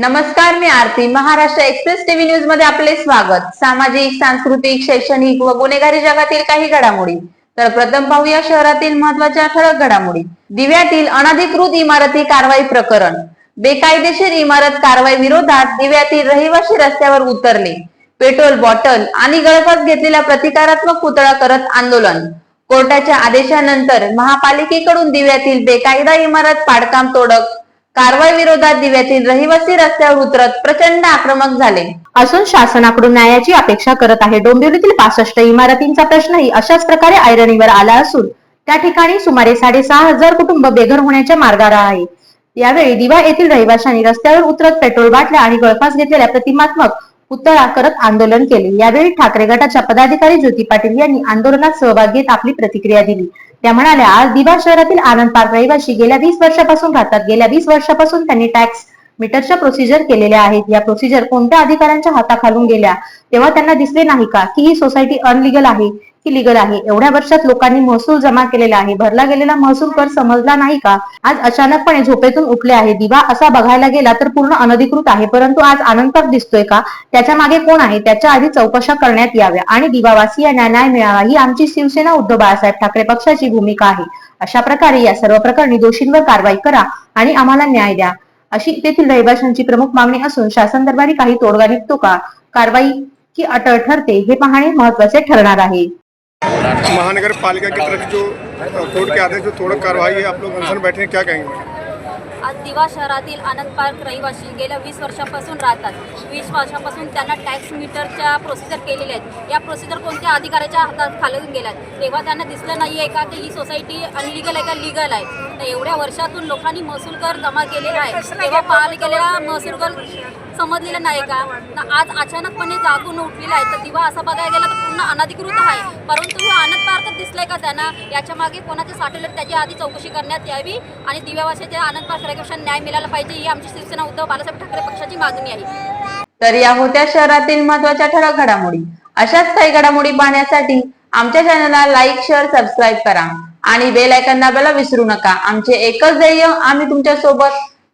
नमस्कार मी Aarti. Maharashtra express TV न्यूजमध्ये आपले स्वागत. सामाजिक सांस्कृतिक शैक्षणिक व गुन्हेगारी जगातील काही घडामोडी. तर प्रथम पाहूया शहरातील महत्त्वाच्या ठळक घडामोडी. दिव्यातील अनधिकृत इमारती कारवाई प्रकरण. बेकायदेशीर इमारत कारवाई विरोधात दिव्यातील रहिवासी रस्त्यावर उतरले. पेट्रोल बॉटल आणि गळफास घेतलेला प्रतिकारात्मक पुतळा करत आंदोलन. कोर्टाच्या आदेशानंतर महापालिकेकडून दिव्यातील बेकायदा इमारत पाडकाम तोडक कारवाई विरोधात दिव्यातील रहिवासी रस्त्यावर उतरत प्रचंड आक्रमक झाले. असून शासनाकडून न्यायाची अपेक्षा करत आहे. डोंबिवलीतील पासष्ट इमारतींचा प्रश्नही अशाच प्रकारे ऐरणीवर आला असून त्या ठिकाणी सुमारे साडेसहा हजार कुटुंब बेघर होण्याच्या मार्गावर आहे. यावेळी दिवा येथील रहिवाशांनी रस्त्यावर उतरत पेट्रोल बाटल्या आणि गळफास घेतलेल्या प्रतिमात्मक पुतळा करत आंदोलन केले. यावेळी ठाकरे गटाच्या पदाधिकारी ज्योती पाटील यांनी आंदोलनात सहभाग घेत आपली प्रतिक्रिया दिली. त्या म्हणाल्या आज दिवा शहरातील आनंद पार्क रहिवासी गेल्या वीस वर्षापासून राहतात. गेल्या वीस वर्षापासून त्यांनी टॅक्स मीटरच्या प्रोसिजर केलेल्या आहेत. या प्रोसिजर कोणत्या अधिकाऱ्यांच्या हाताखालून गेल्या? तेव्हा त्यांना दिसले नाही का की ही सोसायटी अनलिगल आहे? की लिगल आहे. एवढ्या वर्षात लोकांनी महसूल जमा केलेला आहे. भरला गेलेला महसूल कर समजला नाही का? आज अचानकपणे झोपेतून उठले आहे. दिवा असा बघायला गेला तर पूर्ण अनधिकृत आहे. परंतु आज आनंद दिसतोय का? त्याच्यामागे कोण आहे? त्याच्या आधी चौकशा करण्यात याव्या. आणि दिवावासियांना न्याय मिळावा ही आमची शिवसेना उद्धव बाळासाहेब ठाकरे पक्षाची भूमिका आहे. अशा प्रकारे या सर्व प्रकरणी दोषींवर कारवाई करा आणि आम्हाला न्याय द्या. अशी तेथील रहिवाशांची प्रमुख मागणी असून शासन दरबारी काही तोडगा निघतो का? कारवाई की अटळ ठरते हे पाहणे महत्त्वाचे ठरणार आहे. महानगर पालिका की तरफ जो कोर्ट के आदेश जो थोड़ा कार्रवाई है आप लोग अनशन बैठे हैं क्या कहेंगे? आज दिवा शहरातील आनंद पार्क रहिवासी गेल्या वीस वर्षापासून राहतात. वीस वर्षापासून त्यांना टॅक्स मीटरच्या प्रोसिजर केलेल्या आहेत. या प्रोसिजर कोणत्या अधिकाऱ्याच्या हातात खालून गेल्यात? तेव्हा त्यांना दिसलं नाही आहे का की ही सोसायटी अनलिगल आहे का लिगल आहे? तर एवढ्या वर्षातून लोकांनी महसूल कर जमा केलेला आहे. तेव्हा पाहायला गेलेला महसूल कर समजलेलं नाही का? तर आज अचानकपणे जागून उठलेला आहे. तर दिवा असा बघायला गेला तर पूर्ण अनधिकृत आहे. परंतु हे आनंद पार्क दिसलंय का त्यांना? याच्या मागे कोणाचे साठवले? त्याची आधी चौकशी करण्यात यावी आणि दिव्यावाशाच्या आनंद पार्क रहिवाशांना न्याय मिळाला पाहिजे ही आमची शिवसेना उद्धव बाळासाहेब ठाकरे पक्षाची मागणी आहे. तर या होत्या शहरातील महत्त्वाच्या ठळक घडामोडी. अशाच काही घडामोडी पाहण्यासाठी आमच्या चॅनलला लाईक शेअर सबस्क्राईब करा आणि बेल आयकॉन दाबायला विसरू नका. आमचे एकच ध्येय आम्ही तुमच्यासोबत